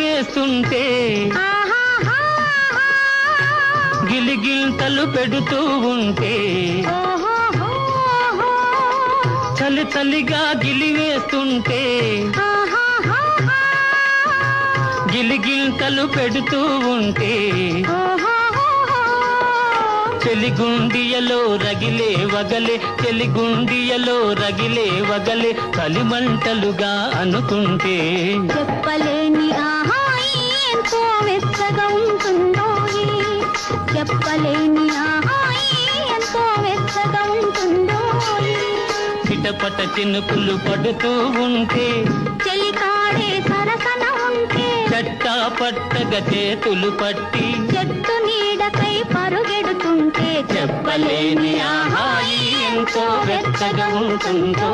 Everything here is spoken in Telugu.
వేస్తుంటే గిలిగింతలు పెడుతూ ఉంటే చలి చలిగా గిలివేస్తుంటే గిలిగింతలు పెడుతూ ఉంటే చెలిగుండియలో రగిలే వగలే చెలిగుండియలో రగిలే వగలే కలిమంటలుగా అనుకుంటే చెప్పలేని ఎంతో వెచ్చగా ఉంటుందో. చెప్పలేని ఎంతో వెచ్చగా ఉంటుందో. చిటపట చినుకులు పడుతూ ఉంటే చెలికాడే సరసన ఉంటే చట్టా పట్టగ చేతులు పట్టి చెట్టు చెప్పలేని ఆహాయి ఎంతో వెచ్చగా ఉంటుందో